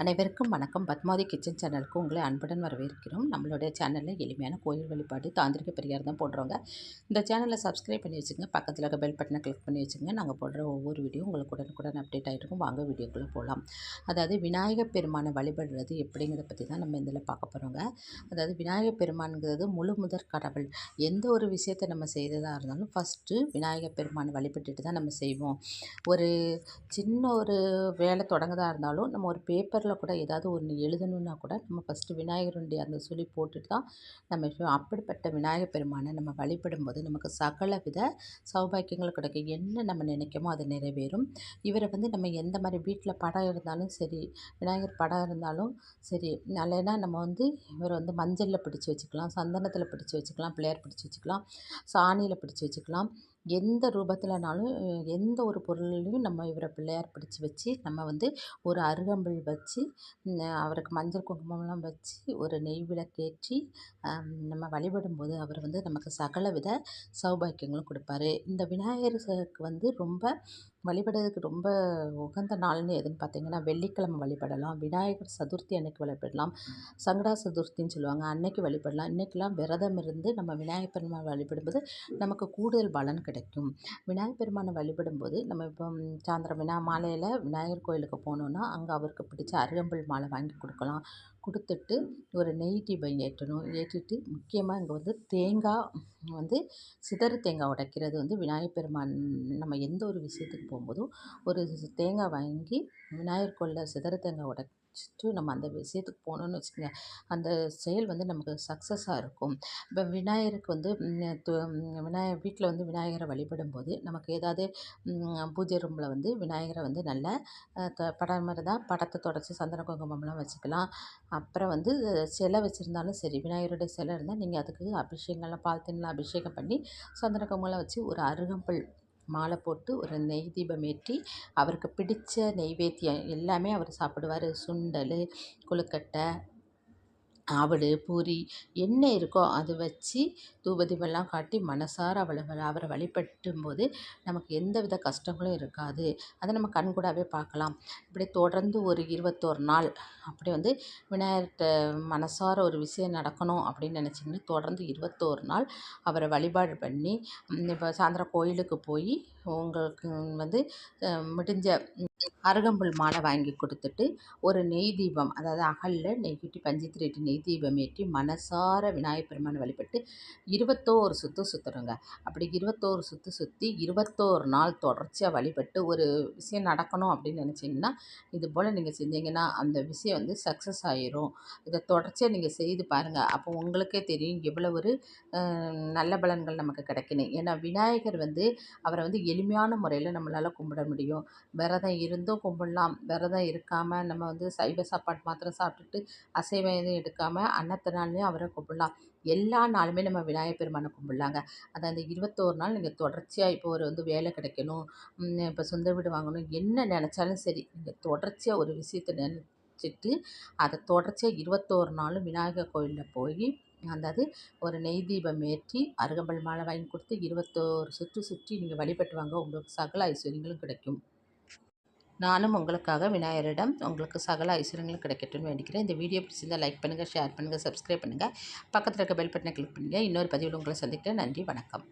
அனைவருக்கும் வணக்கம். பத்மாவதி கிச்சன் சேனலுக்கு உங்களை அன்புடன் வரவேற்கிறோம். நம்மளுடைய சேனலில் எளிமையான கோயில் வழிபாடு தாந்திரிக பெரியார் தான் போடுறோங்க இந்த சேனலை சப்ஸ்கிரைப் பண்ணி வச்சுங்க பக்கத்தில் இருக்க பெல் பட்டனை கிளிக் பண்ணி வச்சுங்க நாங்கள் போடுற ஒவ்வொரு வீடியோ உங்களுக்கு உடனுக்குடன் அப்டேட் ஆகிருக்கும் வாங்க வீடியோக்குள்ளே போகலாம் அதாவது விநாயகர் பெருமானை வழிபடுறது எப்படிங்கிறத பற்றி தான் நம்ம இதில் பார்க்க போகிறோங்க அதாவது விநாயகர் பெருமானுங்கிறது முழு முதற் கடவுள். எந்த ஒரு விஷயத்தை நம்ம செய்ததாக இருந்தாலும் ஃபஸ்ட்டு விநாயகர் பெருமானை வழிபட்டுட்டு தான் நம்ம செய்வோம். ஒரு சின்ன ஒரு வேலை தொடங்குதா இருந்தாலும் நம்ம ஒரு பேப்பர் பேப்பரில் கூட ஏதாவது ஒன்று எழுதணுன்னா கூட நம்ம ஃபஸ்ட்டு விநாயகருடைய அந்த சுழி போட்டுட்டு தான் நம்ம அப்படிப்பட்ட விநாயகர் பெருமானை நம்ம வழிபடும் போது நமக்கு சகல வித சௌபாக்கியங்கள் கிடைக்கும். என்ன நம்ம நினைக்கமோ அது நிறைவேறும். இவரை வந்து நம்ம எந்த மாதிரி வீட்டில் படம் இருந்தாலும் சரி விநாயகர் படம் இருந்தாலும் சரி இல்லைன்னா நம்ம வந்து இவரை வந்து மஞ்சளில் பிடிச்சி வச்சுக்கலாம் சந்தனத்தில் பிடிச்சி வச்சுக்கலாம் பிள்ளையார் பிடிச்சி வச்சுக்கலாம் சாணியில் பிடிச்சி வச்சுக்கலாம். எந்த ரூபத்திலனாலும் எந்த ஒரு பொருள்லேயும் நம்ம இவரை பிள்ளையார் பிடிச்சி வச்சு நம்ம வந்து ஒரு அருகம்புல் வச்சு அவருக்கு மஞ்சள் குங்குமம்லாம் வச்சு ஒரு நெய் விளக்கேற்றி நம்ம வழிபடும்போது அவர் வந்து நமக்கு சகல வித சௌபாக்கியங்களும் கொடுப்பாரு. இந்த விநாயகருக்கு வந்து ரொம்ப வழிபடுறதுக்கு ரொம்ப உகந்த நாள்னு எதுன்னு பார்த்தீங்கன்னா வெள்ளிக்கிழமை வழிபடலாம். விநாயகர் சதுர்த்தி அன்னைக்கு வழிபடலாம். சங்கடா சதுர்த்தின்னு சொல்லுவாங்க. அன்னைக்கு வழிபடலாம். இன்றைக்கெல்லாம் விரதம் இருந்து நம்ம விநாயகர் பெருமான் வழிபடும்போது நமக்கு கூடுதல் பலன் கிடைக்கும். விநாயகர் பெருமானை வழிபடும்போது நம்ம இப்போ சாயந்தரம் வினா மாலையில் விநாயகர் கோயிலுக்கு போனோன்னா அங்கே அவருக்கு பிடிச்ச அருகம்புல் மாலை வாங்கி கொடுக்கலாம். கொடுத்துட்டு ஒரு நெய் தீபம் ஏற்றணும். ஏற்றிட்டு முக்கியமாக இங்கே வந்து தேங்காய் வந்து சிதறு தேங்காய் உடைக்கிறது வந்து விநாயகர் பெருமான் நம்ம எந்த ஒரு விஷயத்துக்கு போகும்போதும் ஒரு தேங்காய் வாங்கி விநாயகர் கோயிலில் சிதறு தேங்காய் உடச்சிட்டு நம்ம அந்த விஷயத்துக்கு போனோம்னு வச்சுக்கோங்க அந்த செயல் வந்து நமக்கு சக்ஸஸாக இருக்கும். இப்போ விநாயகருக்கு வந்து விநாயகர் வீட்டில் வந்து விநாயகரை வழிபடும்போது நமக்கு ஏதாவது பூஜை ரூமில் வந்து விநாயகரை வந்து நல்ல படம் மாதிரி தான் படத்தை தொடச்சி சந்தன குங்குமம்லாம் வச்சுக்கலாம். அப்புறம் வந்து சிலை வச்சுருந்தாலும் சரி விநாயகருடைய சிலை இருந்தால் நீங்கள் அதுக்கு அபிஷேகம்லாம் பால் அபிஷேகம் பண்ணி சந்தன குங்குமம்லாம் வச்சு ஒரு அருகம்புல் மாலை போட்டு ஒரு நெய் தீபம் ஏற்றி அவருக்கு பிடித்த நெய்வேத்தியம் எல்லாமே அவர் சாப்பிடுவார். சுண்டல் கொழுக்கட்டை ஆவடு பூரி என்ன இருக்கோ அது வச்சு தூபதீபம்லாம் காட்டி மனசார அவளை அவரை வழிபட்டும் போது நமக்கு எந்த வித கஷ்டங்களும் இருக்காது. அதை நம்ம கண்கூடாகவே பார்க்கலாம். இப்படி தொடர்ந்து ஒரு இருபத்தோரு நாள் அப்படி வந்து விநாயகர்கிட்ட மனசார ஒரு விஷயம் நடக்கணும் அப்படின்னு நினச்சிங்கன்னா தொடர்ந்து இருபத்தோரு நாள் அவரை வழிபாடு பண்ணி இப்போ சாயந்தரம் கோயிலுக்கு போய் உங்களுக்கு வந்து முடிஞ்ச அருகம்புல் மாலை வாங்கி கொடுத்துட்டு ஒரு நெய் தீபம் அதாவது அகலில் நெய் குட்டி பஞ்சு நெய் தீபம் ஏற்றி மனசார விநாயகப் பெருமானை வழிபட்டு இருபத்தோரு சுற்று சுற்றுறோங்க அப்படி இருபத்தோரு சுற்று சுற்றி இருபத்தோரு நாள் தொடர்ச்சியாக வழிபட்டு ஒரு விஷயம் நடக்கணும் அப்படின்னு நினச்சிங்கன்னா இது போல் நீங்கள் செஞ்சீங்கன்னா அந்த விஷயம் வந்து சக்ஸஸ் ஆகிரும் இதை தொடர்ச்சியாக நீங்கள் செய்து பாருங்கள் அப்போ உங்களுக்கே தெரியும் எவ்வளோ ஒரு நல்ல பலன்கள் நமக்கு கிடைக்கணும் ஏன்னா விநாயகர் வந்து அவரை வந்து எளிமையான முறையில் நம்மளால் கும்பிட முடியும். விரதம் இருந்தும் கும்பிடலாம். விரதம் இருக்காமல் நம்ம வந்து சைவ சாப்பாடு மாத்திரம் சாப்பிட்டுட்டு அசைவம் எதுவும் எடுக்காமல் அன்னத்தினாலையும் அவரை கும்பிடலாம். எல்லா நாளுமே நம்ம விநாயகர் பெருமானை கும்பிட்லாங்க. அது அந்த இருபத்தோரு நாள் நீங்கள் தொடர்ச்சியாக இப்போ ஒரு வந்து வேலை கிடைக்கணும். இப்போ சொந்த வீடு வாங்கணும். என்ன நினச்சாலும் சரி நீங்கள் தொடர்ச்சியாக ஒரு விஷயத்தை நினச்சிட்டு அதை தொடர்ச்சியாக இருபத்தோரு நாளும் விநாயகர் கோயிலில் போய் அதாவது ஒரு நெய் தீபம் ஏற்றி அருகம்பல் மாலை வாங்கி கொடுத்து இருபத்தோரு சுற்று சுற்றி நீங்கள் வழிபட்டு வாங்க. உங்களுக்கு சகல ஐஸ்வர்யங்களும் கிடைக்கும். நானும் உங்களுக்காக விநாயகரிடம் உங்களுக்கு சகல ஐஸ்வர்யங்களும் கிடைக்கட்டும்னு வேண்டிக்கிறேன். இந்த வீடியோ பிடிச்சிருந்தால் லைக் பண்ணுங்கள் ஷேர் பண்ணுங்கள் சப்ஸ்கிரைப் பண்ணுங்கள் பக்கத்தில் இருக்க பெல் பட்டனை கிளிக் பண்ணுங்கள் இன்னொரு பதிவில் உங்களை சந்திக்கிறேன். நன்றி வணக்கம்.